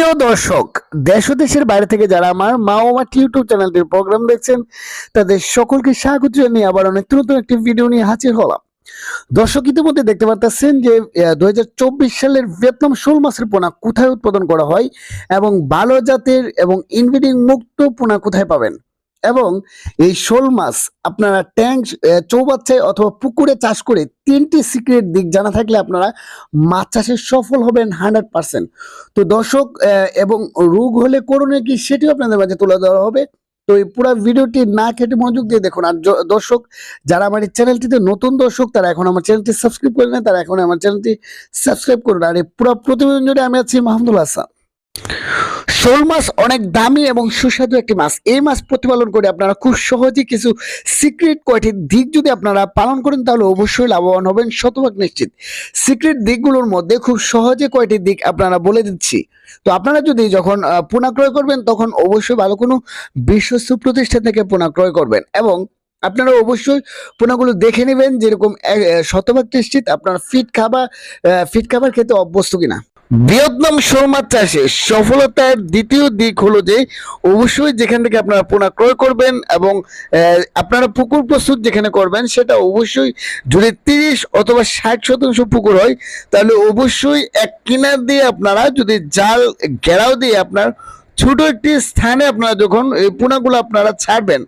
প্রিয় দর্শক, দেশ ও দেশের বাইরে থেকে যারা আমার মা ও মাটি ইউটিউব চ্যানেলটির প্রোগ্রাম দেখছেন, তাদের সকলকে স্বাগত জানিয়ে আবার অনেক নতুন একটি ভিডিও নিয়ে হাজির হলাম। দর্শক, ইতিমধ্যে দেখতে পাচ্ছেন যে দু হাজার চব্বিশ সালের ভিয়েতনাম শোল মাছের পোনা কোথায় উৎপাদন করা হয় এবং ভালো জাতের এবং ইনব্রিডিং মুক্ত পোনা কোথায় পাবেন? এবং এই শোল মাছ আপনারা ট্যাঙ্ক চৌবাচ্চায় অথবা পুকুরে চাষ করে তিনটি সিক্রেট দিক জানা থাকলে আপনারা মাছ চাষে সফল হবেন হান্ড্রেড পার্সেন্ট তো দর্শক এবং রোগ হলে করণীয় কি সেটিও আপনাদের মাঝে তুলে ধরা হবে। তো এই পুরো ভিডিওটি না কেটে মনোযোগ দিয়ে দেখুন। আর দর্শক, যারা আমার এই চ্যানেলটিতে নতুন দর্শক, তারা এখন আমার চ্যানেলটি সাবস্ক্রাইব করে নেন, তারা এখন আমার চ্যানেলটি সাবস্ক্রাইব করুন। আর এই পুরো প্রতিবেদন জুড়ে আমি আছি মাহমুদুল হাসান। শোল মাছ অনেক দামি এবং সুস্বাদু একটি মাছ। এই মাছ প্রতিপালন করে আপনারা খুব সহজে কিছু সিক্রেট কয়টি দিক যদি আপনারা পালন করেন, তাহলে অবশ্যই লাভবান হবেন, শতভাগ নিশ্চিত। সিক্রেট দিকগুলোর মধ্যে খুব সহজে কয়টি দিক আপনারা বলে দিচ্ছি। তো আপনারা যদি যখন পোনা ক্রয় করবেন, তখন অবশ্যই ভালো কোনো বিশ্বস্ত প্রতিষ্ঠান থেকে পোনা ক্রয় করবেন এবং আপনারা অবশ্যই পোনাগুলো দেখে নেবেন যেরকম শতভাগ নিশ্চিত আপনার ফিট খাবার ফিট খাবার খেতে অভ্যস্ত কিনা। বৃহত্তম শোল চাষে সফলতার দ্বিতীয় দিক হলো যে, অবশ্যই যেখান থেকে আপনারা পোনা ক্রয় করবেন এবং আপনারা পুকুর প্রস্তুত যেখানে করবেন, সেটা অবশ্যই যদি তিরিশ অথবা ষাট শতাংশ পুকুর হয়, তাহলে অবশ্যই এক কিনার দিয়ে আপনারা যদি জাল ঘেরাও দিয়ে আপনার ছোট একটি স্থানে আপনারা যখন এই পোনাগুলো আপনারা ছাড়বেন,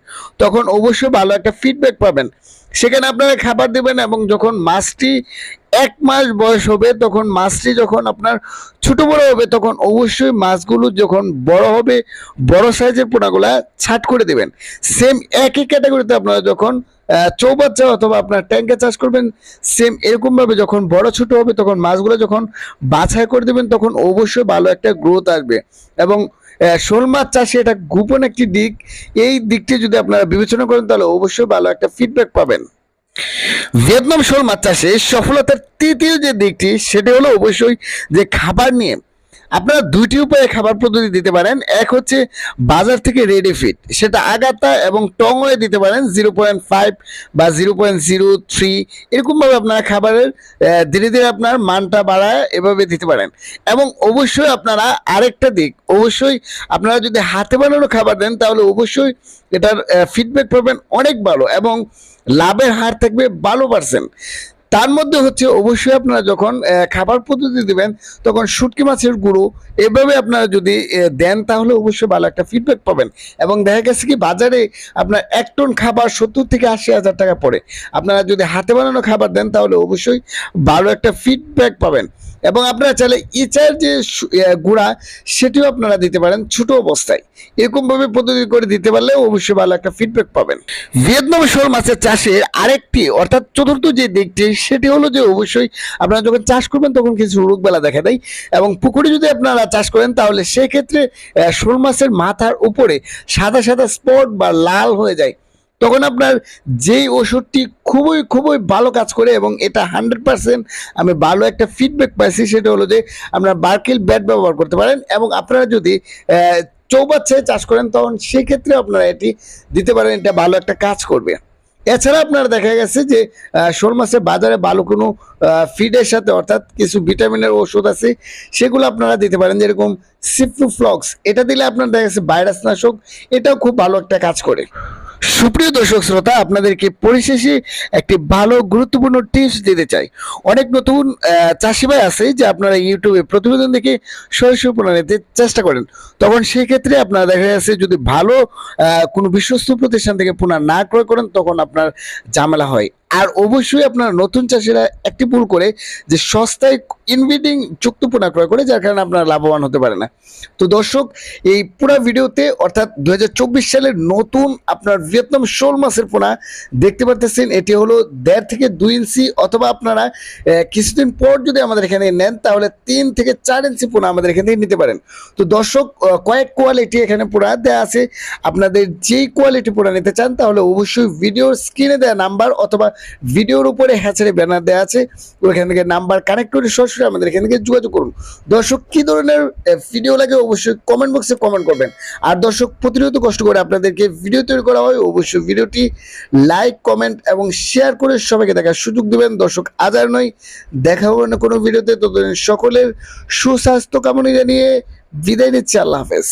তখন অবশ্যই ভালো একটা ফিডব্যাক পাবেন। সেখানে আপনারা খাবার দেবেন এবং যখন মাছটি এক মাস বয়স হবে, তখন মাছটি যখন আপনার ছোট বড় হবে, তখন অবশ্যই মাছগুলো যখন বড় হবে, বড় সাইজের পোনাগুলা ছাট করে দেবেন। সেম একই ক্যাটাগরিতে আপনারা যখন চৌবাচ্চা অথবা আপনার ট্যাঙ্কে চাষ করবেন সেম এরকমভাবে যখন বড় ছোট হবে, তখন মাছগুলো যখন বাছাই করে দেবেন, তখন অবশ্যই ভালো একটা গ্রোথ আসবে। এবং শোল মাছ চাষে এটা গোপন একটি দিক। এই দিকটি যদি আপনারা বিবেচনা করেন, তাহলে অবশ্যই ভালো একটা ফিডব্যাক পাবেন। ভিয়েতনাম শোল মাছ চাষে সফলতার তৃতীয় যে দিকটি, সেটি হলো অবশ্যই যে খাবার নিয়ে। আপনারা দুইটি উপায়ে খাবার পদ্ধতি দিতে পারেন। এক হচ্ছে বাজার থেকে রেডি ফিট সেটা আগাতা এবং টং হয়ে দিতে পারেন। জিরো পয়েন্ট ফাইভ বা জিরো পয়েন্ট জিরো থ্রি এরকমভাবে আপনারা খাবারের ধীরে ধীরে আপনার মানটা বাড়ায় এভাবে দিতে পারেন। এবং অবশ্যই আপনারা আরেকটা দিক। অবশ্যই আপনারা যদি হাতে বানানো খাবার দেন, তাহলে অবশ্যই এটার ফিডব্যাক পাবেন অনেক ভালো এবং লাভের হার থাকবে বারো পার্সেন্ট তার মধ্যে হচ্ছে অবশ্যই আপনারা যখন খাবার পদ্ধতি দেবেন, তখন শুটকি মাছের গুঁড়ো, এভাবে আপনারা যদি দেন তাহলে অবশ্যই ভালো একটা ফিডব্যাক পাবেন। এবং দেখা গেছে কি, বাজারে আপনার এক টন খাবার সত্তর থেকে আশি হাজার টাকা পড়ে। আপনারা যদি হাতে বানানো খাবার দেন, তাহলে অবশ্যই ভালো একটা ফিডব্যাক পাবেন। এবং আপনারা চাইলে ইচার যে গুঁড়া, সেটিও আপনারা দিতে পারেন ছোট অবস্থায়। এরকমভাবে পদ্ধতি করে দিতে পারলে অবশ্যই ভালো একটা ফিডব্যাক পাবেন। ভিয়েতনাম শোল মাছের চাষের আরেকটি, অর্থাৎ চতুর্থ যে দিকটি সেটি হলো যে অবশ্যই আপনারা যখন চাষ করবেন তখন কিছু রোগবেলা দেখা দেয় এবং পুকুরে যদি আপনারা চাষ করেন তাহলে সেক্ষেত্রে শোল মাছের মাথার উপরে সাদা সাদা স্পট বা লাল হয়ে যায়। তখন আপনার যেই ওষুধটি খুবই খুবই ভালো কাজ করে এবং এটা হান্ড্রেড পার্সেন্ট আমি ভালো একটা ফিডব্যাক পাইছি সেটা হলো যে আপনার বার্কিল ব্যাট ব্যবহার করতে পারেন এবং আপনারা যদি চৌবাচ্চায় চাষ করেন তখন সেক্ষেত্রে আপনারা এটি দিতে পারেন, এটা ভালো একটা কাজ করবে। এছাড়া আপনার দেখা গেছে যে শোল মাছের বাজারে ভালো কোনো ফিডের সাথে অর্থাৎ কিছু ভিটামিনের ওষুধ আছে, সেগুলো আপনারা দিতে পারেন, যেরকম সিপ্রুফ্লক্স এটা দিলে আপনার দেখা গেছে ভাইরাস নাশক, এটাও খুব ভালো একটা কাজ করে। সুপ্রিয় দর্শক শ্রোতা, আপনাদেরকে পরিশেষে একটি ভালো গুরুত্বপূর্ণ টিপস দিতে চাই। অনেক নতুন চাষি ভাই আছে যে আপনারা ইউটিউবে প্রতিবেদন দেখে সরাসরি নিতে চেষ্টা করেন। তখন সেই ক্ষেত্রে আপনারা দেখা যাচ্ছে যদি ভালো কোনো বিশ্বস্ত প্রতিষ্ঠান থেকে পুনা না ক্রয় করেন, তখন আপনার ঝামেলা হয়। আর অবশ্যই আপনার নতুন চাষিরা একটি ভুল করে যে সস্তায় ইনভিডিং যুক্ত পোনা ক্রয় করে, যার কারণে আপনারা লাভবান হতে পারে না। তো দর্শক, এই পুরো ভিডিওতে অর্থাৎ দুই হাজার চব্বিশ সালের নতুন আপনার ভিয়েতনাম শোল মাছের পোনা দেখতে পারতেছেন, এটি হলো দেড় থেকে দুই ইঞ্চি অথবা আপনারা কিছুদিন পর যদি আমাদের এখানে নেন, তাহলে তিন থেকে চার ইঞ্চি পোনা আমাদের এখান থেকে নিতে পারেন। তো দর্শক কয়েক কোয়ালিটি এখানে পোনা দেওয়া আছে। আপনাদের যেই কোয়ালিটি পোনা নিতে চান, তাহলে অবশ্যই ভিডিওর স্ক্রিনে দেওয়া নাম্বার অথবা ভিডিওর উপরে হ্যাচারে ব্যানার দেওয়া আছে ওইখান থেকে নাম্বার কানেক্ট করে সরাসরি আমাদের এখান থেকে যোগাযোগ করুন। দর্শক, কি ধরনের ভিডিও লাগে অবশ্যই কমেন্ট বক্সে কমেন্ট করবেন। আর দর্শক, প্রতিনিয়ত কষ্ট করে আপনাদেরকে ভিডিও তৈরি করা হয়, অবশ্যই ভিডিওটি লাইক কমেন্ট এবং শেয়ার করে সবাইকে দেখার সুযোগ দেবেন। দর্শক, আজ আর নয়, দেখা হবে না কোনো ভিডিওতে ততদিন সকলের সুস্বাস্থ্য কামনা জানিয়ে বিদায় নিচ্ছি। আল্লাহ হাফেজ।